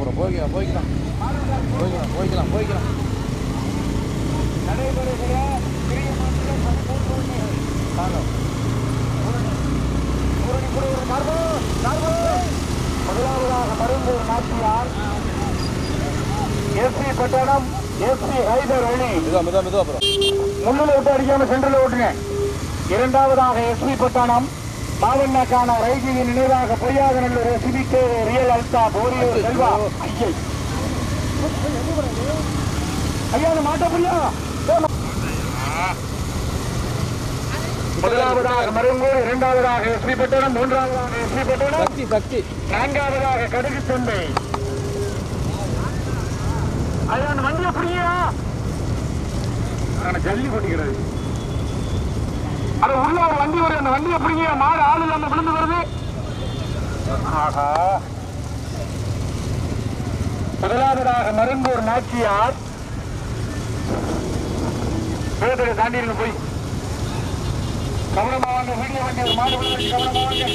போய்க்கலாம் ப்ரோ போய்க்கலாம் போய்க்கலாம். போய்க்கலாம் போய்க்கலாம் போய்க்கலாம். நடைபெறுகிற பெரிய மாநில பதிமூன்று வண்டிகள் தாங்க முதலாவதாக மருந்தூர் நாச்சியார் எஸ்பி பட்டணம் எஸ்பி ஹைதர் அலி முன்னிலை விட்டு அடிக்காம சென்டரில் ஓட்டுங்க. இரண்டாவதாக எஸ்பி பட்டணம். மாவண்ணக்கான ரைஜியின் நினைவாக பொய்யாதநல்லூர் எஸ்பிக்கு ரியல் அல்தா போரியூர் செல்வா. ஐயை. ஐயா மாட்ட புரியா? முதலாவதாக மருங்கூர் இரண்டாவதாக எஸ்பி பட்டணம் மூன்றாவதாக எஸ்பி பட்டணம் சக்தி சக்தி. நான்காவதாக கடுகு தொண்டை அந்த வண்டியை புரியா? ஜல்லி கொட்டிக்கிறது. அது உள்ள ஒரு வண்டி வருது அந்த வண்டியை புரிங்க மாடு ஆளு இல்லாம விழுந்து வருது. ஆஹா. முதலாவதாக மருந்தூர் நாச்சியார். வேதனை தாண்டிடுங்க போய். கவனமா வாங்க வீடியோ வண்டி ஒரு மாடு விழுந்து கவனமா வாங்க.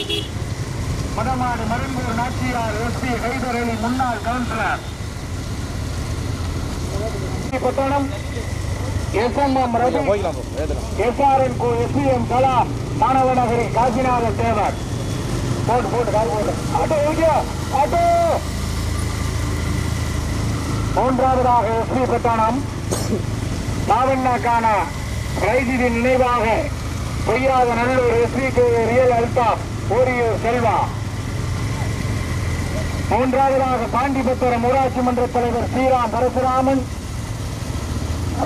மதமாடு மருந்தூர் நாச்சியார் எஸ்பி ஹைதர் அலி முன்னாள் councillor. Pattanam SMM Ravi SRN கோ எஸ்பிஎம் கலாம் மாணவ நகரி காசிநாத தேவர். போட்டு போட்டு கால் போட்டு. Auto okay auto. மூன்றாவதாக எஸ்பி பட்டணம். மாவண்ணாக்கான ரைஜிதின் நினைவாக பொய்யாத Nallur SP K real Altaf Oriyur Selva. மூன்றாவதாக பாண்டிபத்திரம் ஊராட்சி மன்ற தலைவர் ஸ்ரீராம் பரசுராமன்.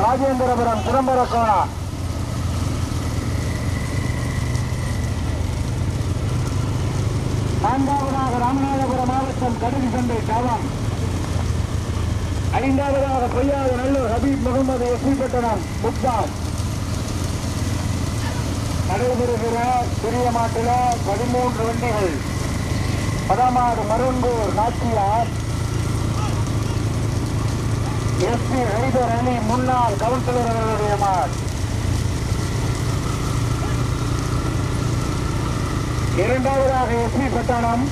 ராஜேந்திரபுரம் சிதம்பர கோணா நான்காவதாக ராமநாதபுரம் மாவட்டம் கடுகு சந்தை தவம் ஐந்தாவதாக பொய்யாத நல்லூர் ஹபீப் முகமது எஸ்பி பட்டணம் முக்தாம் நடைபெறுகிற பெரிய மாட்டில பதிமூன்று வண்டிகள். பதமாடு மருங்கூர் எஸ்பி ஹைதர் அலி முன்னாள் கவுன்சிலர் அவர்களுடைய மாட். இரண்டாவதாக எஸ்பி பட்டணம்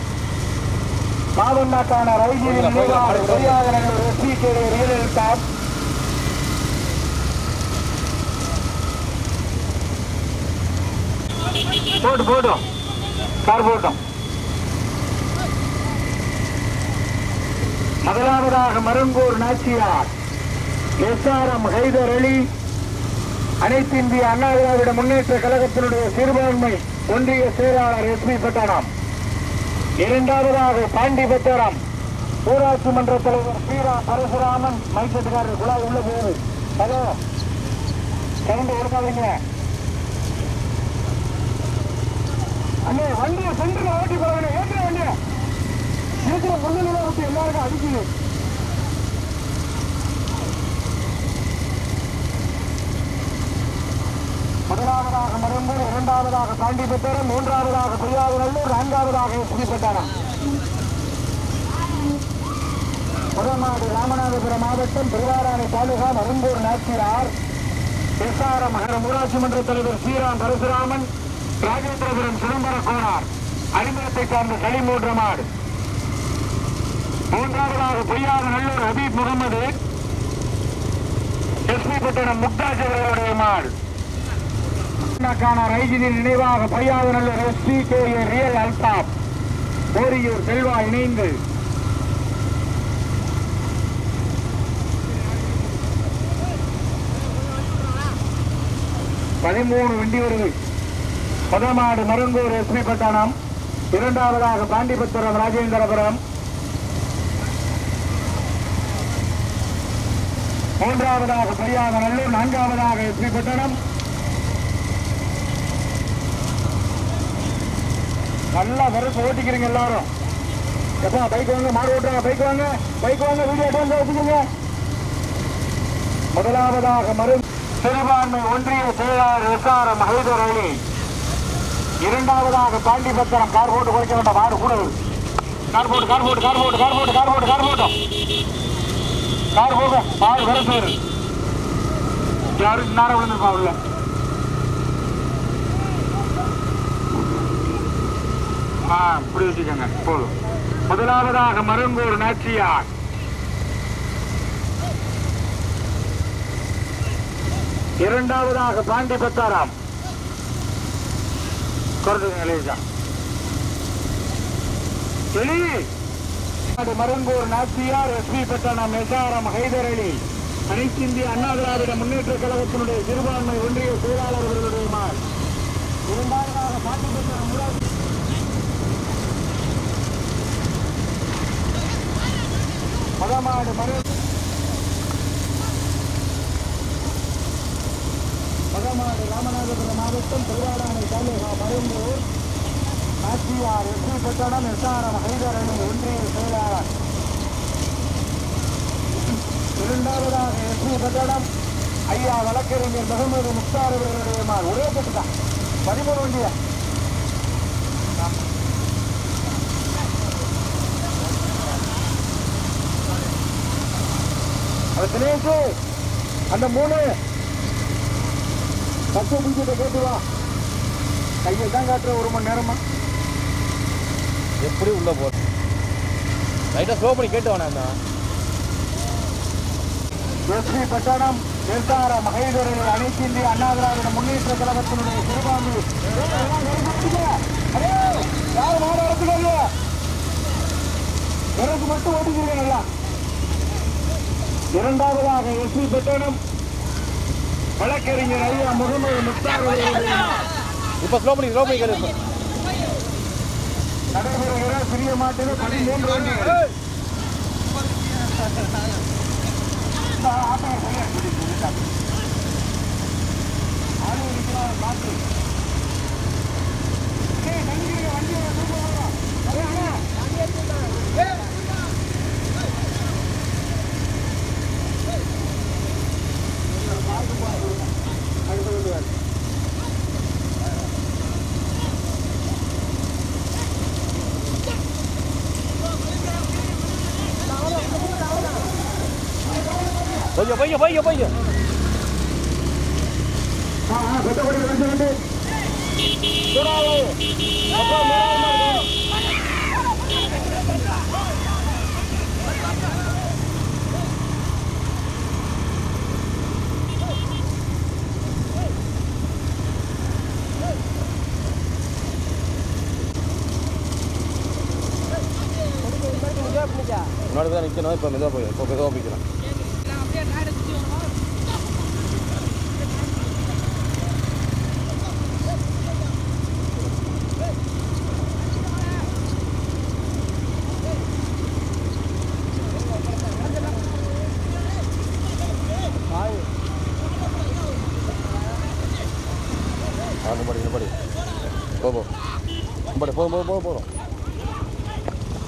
மாவண்ணாக்கான ரைஜியின் நிர்வாக பொறியாளர்கள் எஸ்பி கே ரியல் எஸ்டாப் போட்டு போட்டோம் கார் போட்டோம். முதலாவதாக மருங்கூர் நாச்சியார். எஸ்ஆர்எம் ஹைதர் அலி அனைத்து இந்திய அண்ணா திராவிட முன்னேற்ற கழகத்தினுடைய சிறுபான்மை ஒன்றிய செயலாளர் எஸ்பி பட்டணம். இரண்டாவதாக பாண்டி பாண்டிபத்திரம் ஊராட்சி மன்ற தலைவர் பீரா பரசுராமன் மைக்கெட்டுக்காரர் குழா உள்ள போகுது. ஹலோ கரண்ட் எடுக்காதீங்க அண்ணே வண்டியை சென்று ஓட்டி போறாங்க ஏற்ற வண்டியை. இருக்கிற விட்டு எல்லாருக்கும் அடிக்குது. முதலாவதாக மரும்பூர் இரண்டாவதாக பாண்டிபத்திரம் மூன்றாவதாக பொய்யாவநல்லூர் நான்காவதாக எஸ்பி பட்டாரம் ராமநாதபுரம் மாவட்டம் திருவாராணி தாலுகா மரும்பூர் நாச்சியார். எஸ்ஆர்எம் நகரம் ஊராட்சி மன்ற தலைவர் ஸ்ரீராம் பரசுராமன் ராஜேந்திரபுரம் சிதம்பர கோனார். அறிமுகத்தை சார்ந்த மூன்று மாடு. மூன்றாவதாக பொய்யாத நல்லூர் ஹபீப் முகமது எஸ்பி பட்டணம் முக்தாஜ் அவர்களுடைய மாடு. ரைஜினின் நினைவாக பொய்யாத Nallur SP K real Altaf. Poriyur Selva இணைந்து. பதிமூணு வண்டி வருது. பதமாடு மருங்கூர் எஸ்பி பட்டணம். இரண்டாவதாக பாண்டிபுத்தரம் ராஜேந்திரபுரம். மூன்றாவதாக பொய்யாக நல்லூர் நான்காவதாக எஸ்பி பட்டணம் நல்லா வருஷ ஓட்டிக்கிறீங்க எல்லாரும். எப்பா பைக் வாங்க மாடு ஓட்டுறாங்க பைக் வாங்க பைக் வாங்க வீடியோ எடுத்து வச்சுக்கோங்க முதலாவதாக மறு சிறுபான்மை ஒன்றிய செயலாளர் எஸ்ஆர்எம் ஹைதர் அலி இரண்டாவதாக பாண்டிபத்திரம் கார் போட்டு குறைக்க வேண்டாம் மாடு கூட கார் போட்டு கார் போட்டு கார் போட்டு கார் போட்டு கார் போட்டு கார் போட்டோம் கார் போக? பால் வர சேரு? யாரும் நேரம் விழுந்துருப்பா உள்ள? ஆ இப்படி வச்சுக்கோங்க. போதும். முதலாவதாக மருங்கூர் நாச்சியார். இரண்டாவதாக பாண்டி பத்தாராம். குறைஞ்சுங்க லேசா. எலி! தமிழ்நாடு மருங்கூர் நாச்சியார் எஸ்பி பட்டணம் எஸ்ஆர்எம் ஹைதர் அலி அனைத்து இந்திய அண்ணா திராவிட முன்னேற்ற கழகத்தினுடைய சிறுபான்மை ஒன்றிய செயலாளர்களுடைய மார் இரண்டாவதாக பாண்டிபத்திரம் முதல் மதமாடு மரு மதமாடு ராமநாதபுரம் மாவட்டம் திருவாடானை தாலுகா மருந்தூர் நாச்சியார் எஸ்பி பட்டணம் எஸ்ஆர்எம் ஹைதர் அணி ஒன்றிய செயலாளர். இரண்டாவதாக எஸ்பி பட்டணம் ஐயா வழக்கறிஞர் முகமது முக்தார் அவர்களுடைய மார் ஒரே கட்டு தான் பதிமூணு வண்டிய? தினேஷு அந்த மூணு. பத்து பிடிச்சிட்ட கேட்டுவா கையை தான் காட்டுற ஒரு மணி நேரமா? எப்படி உள்ள போற லைட்டா ஸ்லோ பண்ணி கேட்டு வேணாம் எஸ்பி பட்டணம் நிர்தார மகேதரில் அனைத்து இந்திய அண்ணா திராவிட முன்னேற்ற கழகத்தினுடைய சிறுபான்மை. அடே, யார் மாடு அறுத்துக்கோங்க எனக்கு மட்டும் ஓட்டிக்கிறீங்க நல்லா இரண்டாவதாக எஸ்பி பட்டணம் வழக்கறிஞர் ஐயா முகமது முக்தார் இப்போ ஸ்லோ பண்ணி ஸ்லோ பண்ணி கேட்டு நடைபெறுகிற சிறிய மாட்டில் பதிமூன்று வண்டிகள் இந்த ஆட்டோ சரியா சொல்லி சொல்லிட்டாங்க. ஆளு இருக்கிறார் மாட்டு. ஏய், தள்ளிக்கிறீங்க, வண்டியை தூக்க வேண்டாம். அரே, அண்ணா. ஏய். அடுத்து கொண்டு வா. பையோ பையோ பையோ பையோ ஆ, ஆ, கொட்டப்படி வந்து வந்து. சூடாவு. அப்பா, மேல வந்து. முன்னாடி தான் நிற்கணும் இப்போ மெதுவாக போய் இப்போ மெதுவாக போய்க்கலாம் ஆ படி படி போ போ போகிறோம் போகிறோம் போகிறோம்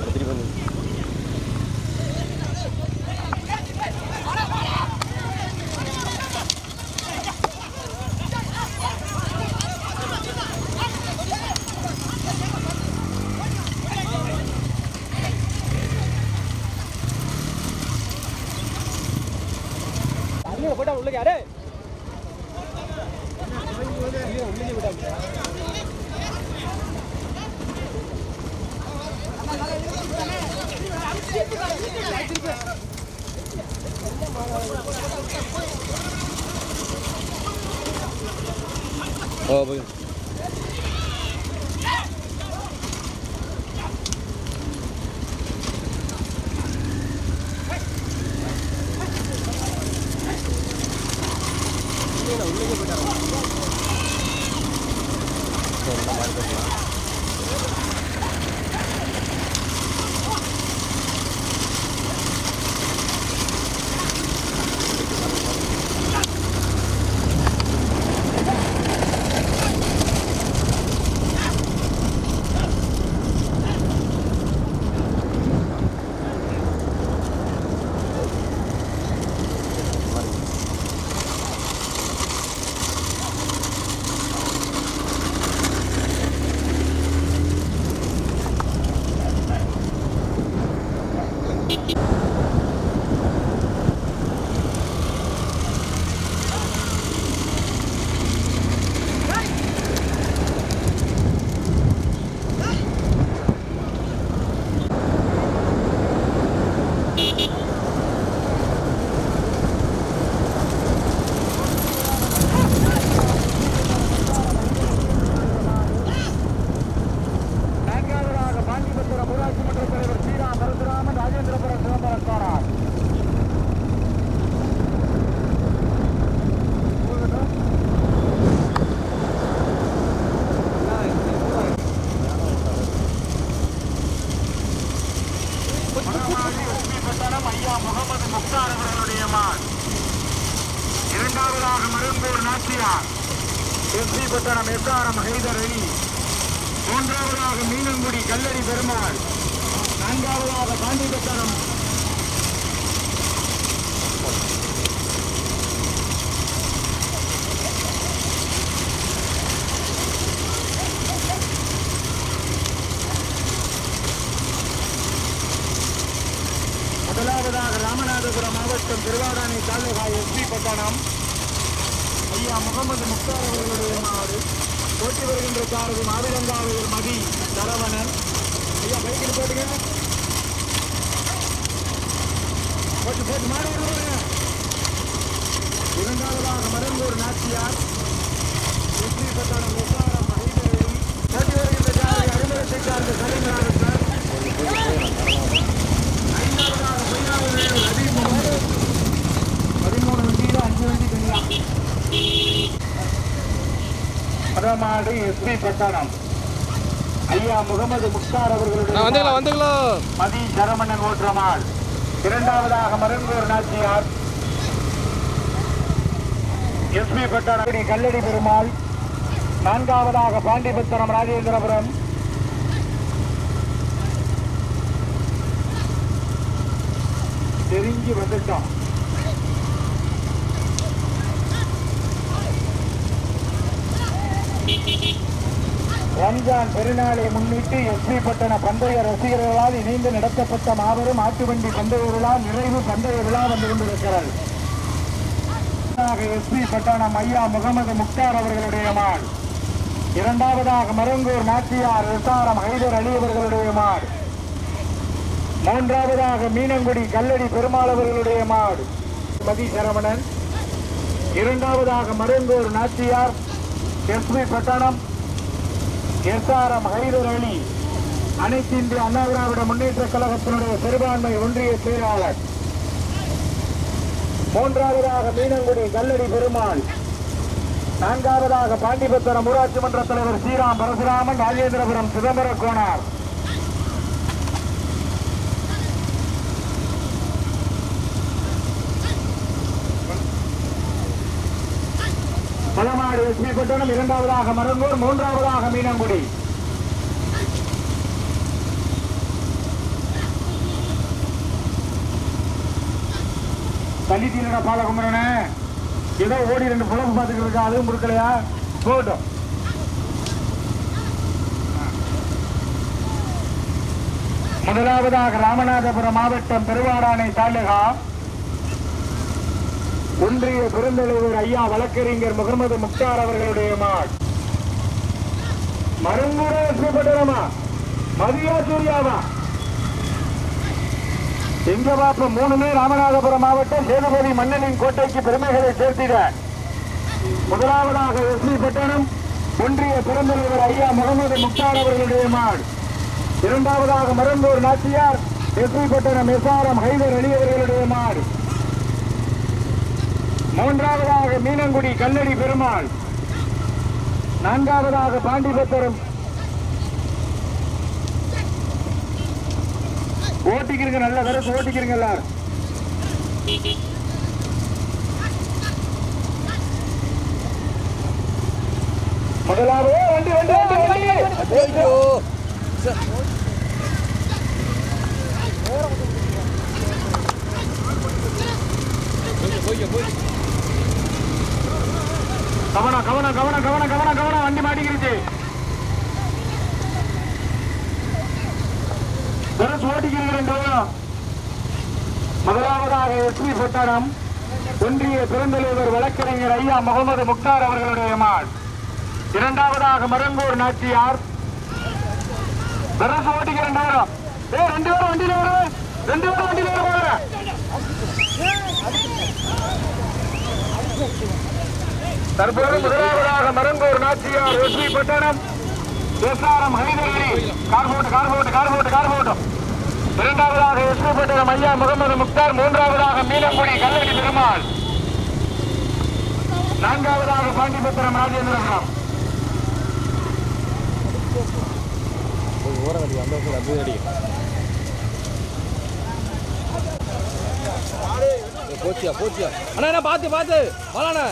திருப்பி வந்து போட்டா உள்ள யாரு ஓ போய் நாச்சியார் ராமநாதபுரம் திருவாடானை தாலுகா எஸ்பி பட்டணம். ஐயா முகமது முக்தார் அவர்களுடைய மாடு. போட்டி வருகின்ற சாரதி மாவிலங்காவையில் மதி தரவணன் ஐயா பைக்கில் போட்டுங்க. போட்டு போட்டு மாடு வருவாங்க இரண்டாவதாக மரங்கூர் நாச்சியார். எஸ்பி பட்டணம் முத்தாரம் மகிழ்ச்சியும் போட்டி வருகின்ற சாரதி அருமலத்தை சார்ந்த சலிங்கராக ஐந்தாவதாக பொய்யாவது நபீர் வண்டி தனியா பதமாடு எஸ்பி பட்டணம் ஐயா முகமது முக்தார் அவர்களுடைய மதி சரமணன் ஓற்றமாள். இரண்டாவதாக மருங்கூர் நாச்சியார். எஸ்பி பட்டணம் கல்லடி பெருமாள். நான்காவதாக பாண்டிபத்திரம் ராஜேந்திரபுரம். தெரிஞ்சு வந்துட்டோம். ரம்ஜான் பெருநாளை முன்னிட்டு எஸ்பி பட்டண பந்தய ரசிகர்களால் இணைந்து நடத்தப்பட்ட மாபெரும் ஆட்டுவண்டி பந்தய விழா நிறைவு பந்தய விழா வந்து கொண்டிருக்கிறது எஸ்பி பட்டணம் ஐயா முகமது முக்தார் அவர்களுடைய மாடு. இரண்டாவதாக மருங்கூர் நாச்சியார் எஸ்ஆர்எம் ஹைதர் அலி அவர்களுடைய மாடு. மூன்றாவதாக மீனங்குடி கல்லடி பெருமாள் அவர்களுடைய மாடு. மதி சரவணன். இரண்டாவதாக மருங்கூர் நாச்சியார் எஸ்பி பட்டணம் எஸ்ஆர்எம் ஹைதர் அலி அனைத்து இந்திய அண்ணா திராவிட முன்னேற்ற கழகத்தினுடைய சிறுபான்மை ஒன்றிய செயலாளர். மூன்றாவதாக மீனங்குடி கல்லடி பெருமாள். நான்காவதாக பாண்டிபத்திரம் ஊராட்சி மன்ற தலைவர் ஸ்ரீராம் பரசுராமன் ராஜேந்திரபுரம் சிதம்பர கோனார். பலமாடு எஸ்பி இரண்டாவதாக மருங்கூர் மூன்றாவதாக மீனங்குடி. தள்ளி தள்ளிட்டீங்கடா பாலகுமரனே. ஏதோ ஓடி ரெண்டு புலம்பு பார்த்துக்கிட்டு இருக்கா அதுவும் கொடுக்கலையா? போட்டோம் முதலாவதாக ராமநாதபுரம் மாவட்டம் பெருவாடானை தாலுகா. ஒன்றிய பெருந்தலைவர் ஐயா வழக்கறிஞர் முகமது முக்தார் அவர்களுடைய மாட் மருங்குட பட்டணமா மதியா சூர்யாவா? எங்க பாப்ப மூணுமே ராமநாதபுரம் மாவட்டம் சேதுபதி மன்னனின் கோட்டைக்கு பெருமைகளை சேர்த்திட. முதலாவதாக எஸ்பி பட்டணம் ஒன்றிய பெருந்தலைவர் ஐயா முகமது முக்தார் அவர்களுடைய மாட் இரண்டாவதாக மருந்தூர் நாச்சியார் எஸ்பி பட்டணம் எஸ்ஆர்எம் ஹைதர் அலி அவர்களுடைய மாடு மூன்றாவதாக மீனங்குடி கல்லடி பெருமாள். நான்காவதாக பாண்டிபத்திரம். ஓட்டிக்கிறீங்க நல்ல விரசு ஓட்டிக்கிறீங்க எல்லாரும். முதலாவது வண்டி வண்டி வண்டி வண்டி. போய் கவனம் கவனம் கவனம் கவனம் கவனம் கவனம். வண்டி மாட்டிக்கிருச்சு. விரசு ஓட்டிக்கிறீங்க ரெண்டு முதலாவதாக எஸ்பி பட்டணம் ஒன்றிய பெருந்தலைவர் வழக்கறிஞர் ஐயா முகமது முக்தார் அவர்களுடைய மாள். இரண்டாவதாக மருங்கூர் நாச்சியார். தரசு ஓட்டிக்க ரெண்டு பேரும் ஏ ரெண்டு பேரும் வண்டியில வருவேன் ரெண்டு பேரும் வண்டியில வருவாங்க தற்போது முதலாவதாக மருங்கூர் நாச்சியார் எஸ்பி பட்டணம். எஸ்ஆர்எம் ஹைதரடி கார் போட்டு கார் போட்டு கார் போட்டு கார் போட்டும் இரண்டாவதாக எஸ்பி பட்டணம் ஐயா முகமது முக்தார். மூன்றாவதாக மீனங்குடி கல்லடி பெருமாள். நான்காவதாக பாண்டிபுத்திரம் ராஜேந்திரபுரம். போய் அந்த அது அடி போச்சியா போச்சியா அண்ணா என்ன பார்த்து. பார்த்து வாழண்ணா